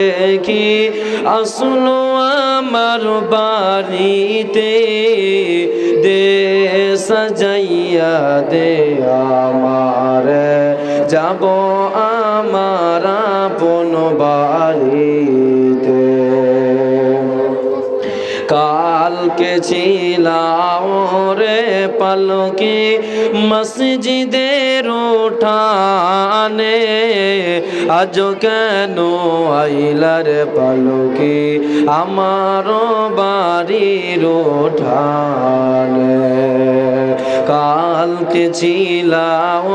দেখি আসলো আমার বাড়িতে দে সাজাইয়া দে আমার। যাব আমার আপন কালকে ছিলাম রে পালকে মসজিদের উঠানে আজ কেন আইলার পালকে আমার বাড়ির উঠানে? কালকে ছিলাম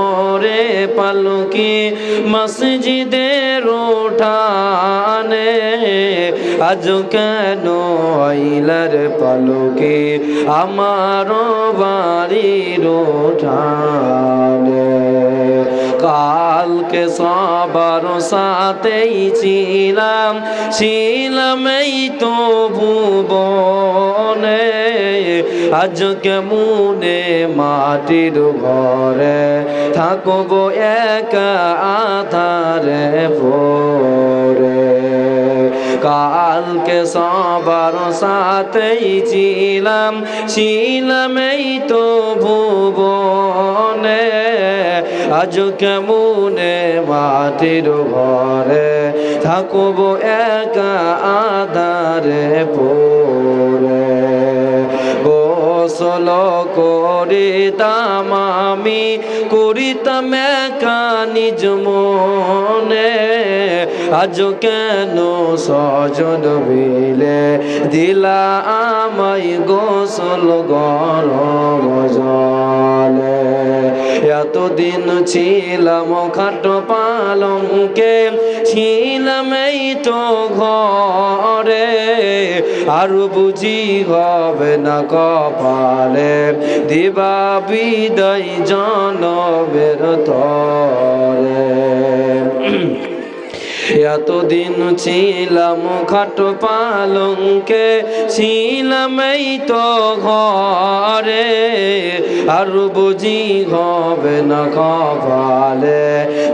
রে পালকে মসজিদের উঠানে আজ কেন আইলার পালকে আমার বাড়ির উঠানে কালকে সবার সাথেই ছিলাম ছিলাম এই তো ভুবনে আজ কেমনে মাটির ঘরে থাকব একা আধারে পরে কালকে সবার সাথেই ছিলাম ছিলাম এই তো ভুবনে। আজ কেমনে মাটির ঘরে থাকব একা আধারে পরে গোসল করিতাম আমি, করিতাম নিজ মনে। আজ কেন সজন বিলে দিলা আমায় গোসল গরম জলে? এতদিন ছিলাম খাটো পালঙ্কে, ছিলাম এই তো ঘরে। আর বুঝি হবে না কপালে, দিবা বিদায় জনবের তরে। এতদিন ছিলাম খাট পালঙ্কে, ছিলাম এই তো ঘরে। আর বুঝি হবে না কপালে,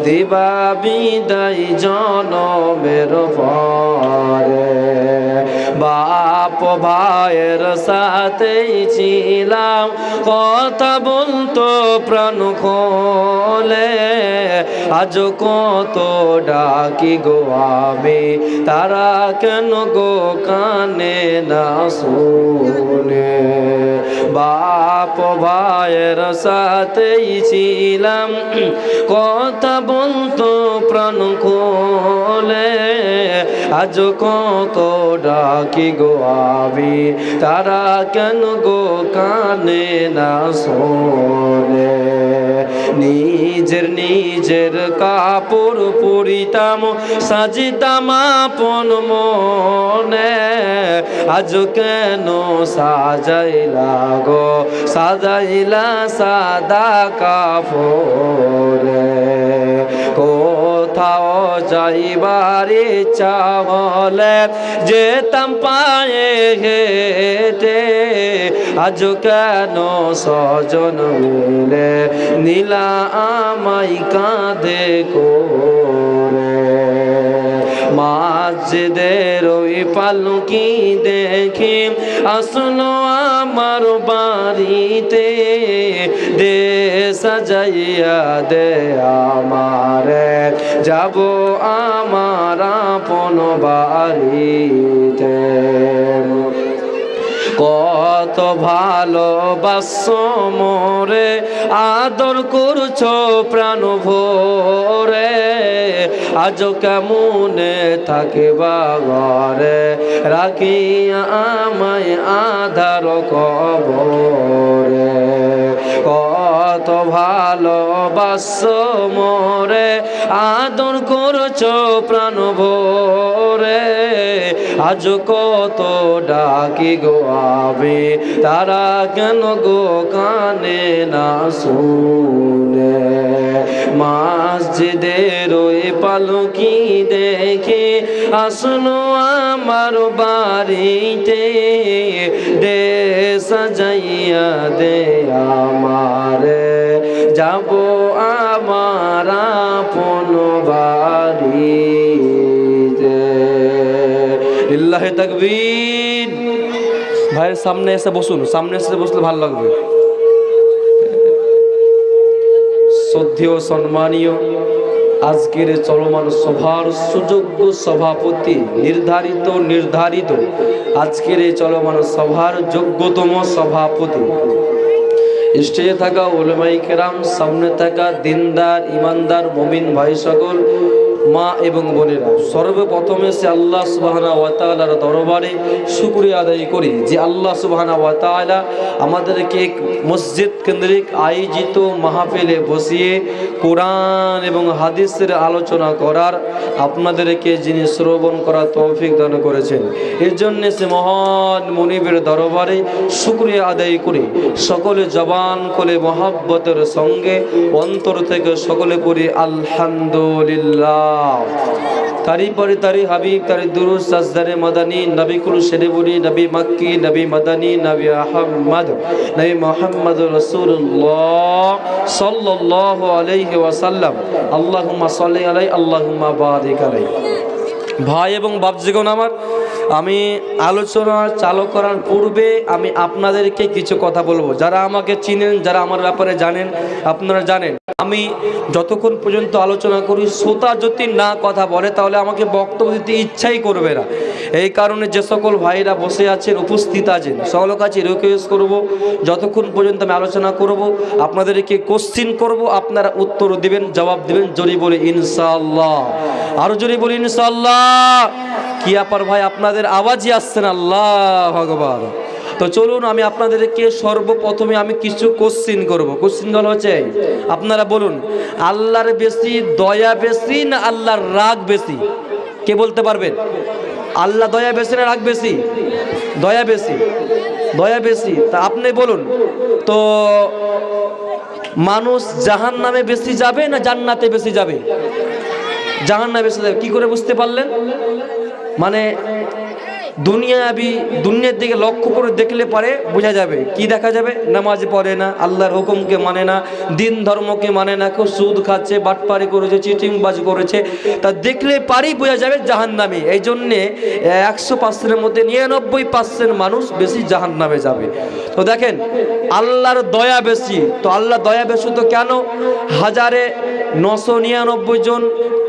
দিবা বিদায় জনমের পরে। বাপ ভাইয়ের সাথেই ছিলাম, কথা বলতো প্রাণ খোলে। আজ কত ডাকি গো আমি, তারা কেন গো কানে না শুনে? বাপ ভাইয়ের সাথেই ছিলাম, কথা বলতো প্রাণ খোলে। আজ কত ডাকি গো তারা কেন গো কানে না শোনে? নিজের নিজের কাপড় পরিতাম সাজিতাম আপন মনে। আজ কেন সাজাইলা গো? সাজাইলা সাদা কাপড়ে। কোথাও যাইবার হলে যেতাম পায়ে হেটে। আজ কেন সজন মিলে নীলা আমাই কাঁধে করে? মাঝদের ওই পালকি দেখে আসলো আমার বাড়িতে। দে সাজাইয়া দে আমারে। যাব আমার আপন বাড়িতে। কত ভালোবাস মোরে, আদর করছ প্রাণ ভোরে। আজ কেমনে থাকবা ঘরে রাখি আমায় আধার কবরে। কত ভালোবাস মোরে, আদর করছ প্রাণ ভোরে। আজ কত ডাকি গো আবে, তারা কেন গো কানে না শুনে? মসজিদের ওই পালকি দেখে আসলো আমার বাড়িতে দে সাজাইয়া দে আমারে। যাব আমার আপন ইল্লাহে তাকবীর। ভাইয়ের সামনে এসে বসুন, সামনে এসে বসলে ভালো লাগবে। শ্রদ্ধেয়, সম্মানীয়, আজকের চলমান সভার সুযোগ্য সভাপতি, নির্ধারিত নির্ধারিত, আজকের এই চলমান সভার যোগ্যতম সভাপতি। স্টেজে থাকা ওলমাই কেরাম, সামনে থাকা দিনদার, ইমানদার, মমিন ভাই সকল মা এবং বোনেরা, সর্বপ্রথমে সে আল্লাহ সুবাহানা ওয়াতালার দরবারে শুক্রিয়া আদায় করি যে আল্লাহ সুবাহানা ওয়াতালা আমাদেরকে মসজিদ কেন্দ্রিক আয়োজিত মাহফিলে বসিয়ে কোরআন এবং হাদিসের আলোচনা করার আপনাদেরকে যিনি শ্রবণ করার তৌফিক দান করেছেন, এর জন্য সে মহান মনিবের দরবারে শুক্রিয়া আদায় করি। সকলে জবান করে মহাব্বতের সঙ্গে অন্তর থেকে সকলে করি আলহামদুলিল্লাহ। তারি পরে তারি হাবিব তারি দুরুস সাজদারে মাদানি নবী কুল শেরেবুরি নবী মাক্কি, নবী মাদানি, নবী আহম্মদ নবী মোহাম্মদ রসুল্লাহ সাল্লাল্লাহু আলাইহি ওয়াসাল্লাম। আল্লাহুম্মা সাল্লি আলাই, আল্লাহুম্মা বারিক আলাই। ভাই এবং বাপজিগণ আমার, আমি আলোচনা চালু করার পূর্বে আমি আপনাদেরকে কিছু কথা বলব। যারা আমাকে চিনেন, যারা আমার ব্যাপারে জানেন, আপনারা জানেন আমি যতক্ষণ পর্যন্ত আলোচনা করি, শ্রোতা যদি না কথা বলে, তাহলে আমাকে বক্তব্য দিতে ইচ্ছাই করবে না। এই কারণে যে সকল ভাইরা বসে আছেন, উপস্থিত আছেন সকল কাছে রিকোয়েস্ট করব, যতক্ষণ পর্যন্ত আমি আলোচনা করব, আপনাদেরকে কোশ্চিন করব, আপনারা উত্তর দিবেন, জবাব দিবেন, জোরে বলে ইনশাআল্লাহ। আরও জোরে বলি ইনশাআল্লাহ। কি আপার ভাই, আপনাদের আওয়াজই আসছেন আল্লাহ ভগবান তো চলুন আমি আপনাদেরকে সর্বপ্রথমে আমি কিছু কোশ্চিন করব। কোশ্চিনগুলো হচ্ছে। আপনারা বলুন, আল্লাহর বেশি, দয়া বেশি না আল্লাহর রাগ বেশি? কে বলতে পারবেন আল্লাহ দয়া বেশি না রাগ বেশি? দয়া বেশি। দয়া বেশি। তা আপনি বলুন, তো মানুষ জাহান নামে বেশি যাবে না জান্নাতে বেশি যাবে? জাহান নামে বেশি যাবে। কি করে বুঝতে পারলেন? মানে দুনিয়াবি দুনিয়ার দিকে লক্ষ্য করে দেখলে পারে, বোঝা যাবে। কি দেখা যাবে? নামাজ পড়ে না, আল্লাহর হুকুমকে মানে না, দিন ধর্মকে মানে না, কেউ সুদ খাচ্ছে, বাটপারি করেছে, চিটিংবাজ করেছে, তা দেখলে পারেই বোঝা যাবে জাহান নামে এই জন্যে একশো পার্সেন্টের মধ্যে নিরানব্বই পার্সেন্ট মানুষ বেশি জাহান নামে যাবে। তো দেখেন, আল্লাহর দয়া বেশি। তো আল্লাহ দয়া বেশি তো কেন? হাজারে নশো নিরানব্বই জন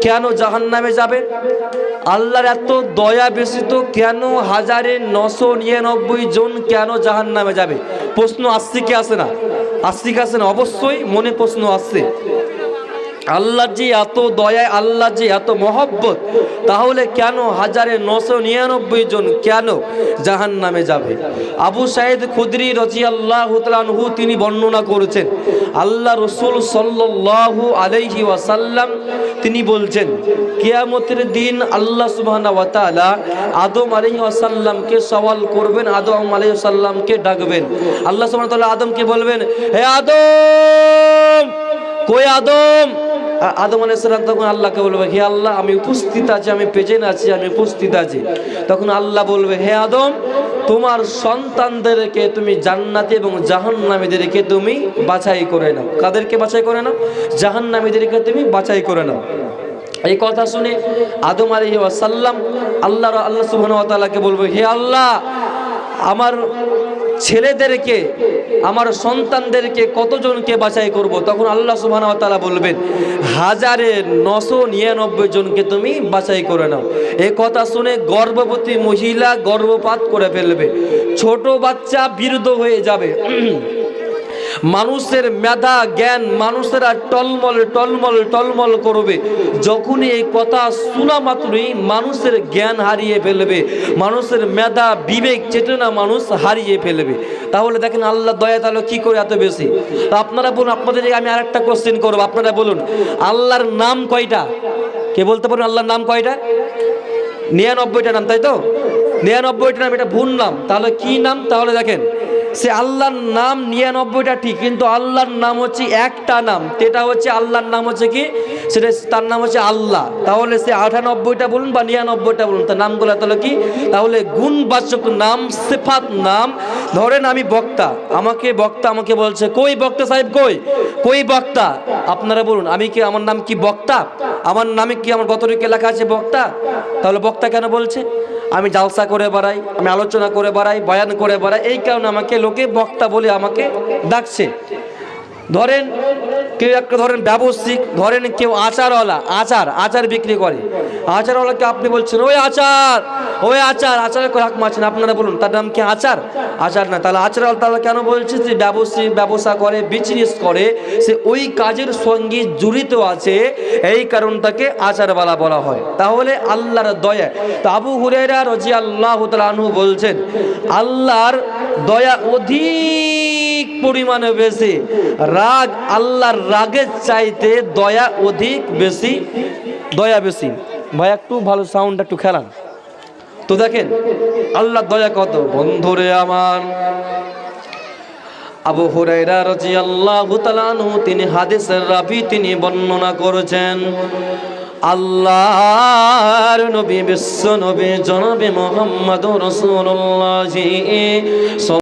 কেন জাহান নামে যাবে? আল্লাহর এত দয়া বেশি তো কেন হাজারে নশো নিরানব্বই জন কেন জাহান নামে যাবে? প্রশ্ন আসছে কি আসে না? আসছে কি আসে না? অবশ্যই মনে প্রশ্ন আসছে। আল্লাহ যে এত দয়ায়, আল্লাহ যে এত মহব্বত, তাহলে কেন হাজারে নশো নিরানব্বই জন কেন জাহান নামে যাবে? আবু সাইদ খুদরি রজি আল্লাহ তালহু তিনি বর্ণনা করেছেন, আল্লাহ রসুল সাল্লাহু আলাইহি ওয়াসাল্লাম তিনি বলছেন, কিয়ামতের দিন আল্লাহ তাআলা আদম আলাইহি ওয়াসাল্লামকে সওয়াল করবেন, আদম আলাইহি ওয়াসাল্লামকে ডাকবেন। আল্লাহ ওয়া আদমকে বলবেন, হে আদম! কই আদম? আদম আলাইসালাম তখন আল্লাহকে বলবে, হে আল্লাহ, আমি উপস্থিত আছি, আমি পেজেন আছি, আমি উপস্থিত আছি। তখন আল্লাহ বলবে, হে আদম, তোমার সন্তানদেরকে তুমি জান্নাতি এবং জাহান্নামীদেরকে তুমি বাছাই করে নাও। কাদেরকে বাছাই করে নাও? জাহান্নামীদেরকে তুমি বাছাই করে নাও। এই কথা শুনে আদম আলী সাল্লাম আল্লাহ আল্লাহ সুবহানাহু ওয়া তাআলাকে বলবে, হে আল্লাহ, আমার ছেলেদেরকে, আমার সন্তানদেরকে কতজনকে বাছাই করব? তখন আল্লাহ সুবহানাহু ওয়া তাআলা বলবেন, হাজারে নশো নিরানব্বই জনকে তুমি বাছাই করে নাও। এ কথা শুনে গর্ভবতী মহিলা গর্ভপাত করে ফেলবে। ছোট বাচ্চা বিরুদ্ধ হয়ে যাবে। মানুষের মেধা, জ্ঞান মানুষেরা টলমল টলমল টলমল করবে। যখনই এই কথা শোনা মাত্রই মানুষের জ্ঞান হারিয়ে ফেলবে। মানুষের মেধা, বিবেক, চেতনা মানুষ হারিয়ে ফেলবে। তাহলে দেখেন আল্লাহ দয়া তাহলে কী করে এত বেশি? আপনারা বলুন, আপনাদের আমি আরেকটা কোশ্চেন করব। আপনারা বলুন, আল্লাহর নাম কয়টা? কে বলতে পারেন আল্লাহর নাম কয়টা? নিরানব্বইটা নাম, তাই তো? নিরানব্বইটা নাম, এটা ভুল নাম। তাহলে কি নাম? তাহলে দেখেন সে আল্লাহর নাম নিরানব্বইটা ঠিক, কিন্তু আল্লাহর নাম হচ্ছে একটা নাম। সেটা হচ্ছে আল্লাহর নাম হচ্ছে কি? সেটা তার নাম হচ্ছে আল্লাহ। তাহলে সে আটানব্বইটা বলুন বা নিরানব্বইটা বলুন, তার নামগুলো তাহলে কি? তাহলে গুণবাচক নাম, সেফাত নাম। ধরেন আমি বক্তা, আমাকে বক্তা আমাকে বলছে, কই বক্তা সাহেব, কই? কই বক্তা? আপনারা বলুন, আমি কি, আমার নাম কি বক্তা? আমার নামে কি আমার গতরিকে লেখা আছে বক্তা? তাহলে বক্তা কেন বলছে? আমি জালসা করে বেড়াই, আমি আলোচনা করে বেড়াই, বয়ান করে বেড়াই, এই কারণে আমাকে লোকে বক্তা বলে আমাকে ডাকছে। ধরেন কেউ একটা ধরেন ব্যবসায়িক, ধরেন কেউ আচারওয়ালা, আচার আচার বিক্রি করে। আচারওয়ালাকে আপনি বলছেন, ওই আচার ওই আচার আচার করে হাক মারছেন আপনারা বলুন, তার নাম কি আচার? আচার না, তাহলে আচারওয়ালা তাহলে কেন বলছে যে ব্যবসায়িক ব্যবসা করে বিজনেস করে? সে ওই কাজের সঙ্গে জড়িত আছে, এই কারণটাকে আচারওয়ালা বলা হয়। তাহলে আল্লাহর দয়া। তো আবু হুরেরা রজি আল্লাহ আনহু বলছেন, আল্লাহর দয়া অধিক পরিমাণে বেশি। রাগ আল্লাহর রাগের চাইতে দয়া অধিক বেশি। দয়া বেশি। ভাই, একটু ভালো সাউন্ড একটু খেলান। তো দেখেন, আল্লাহর দয়া কত। বন্ধুরে আমার, আবু হুরাইরা রাদিয়াল্লাহু তাআলা আনহু, তিনি হাদিসের রাবি, তিনি বর্ণনা করেছেন, আল্লাহর নবী বিশ্ব নবী জনাবে মুহাম্মদুর রাসূলুল্লাহ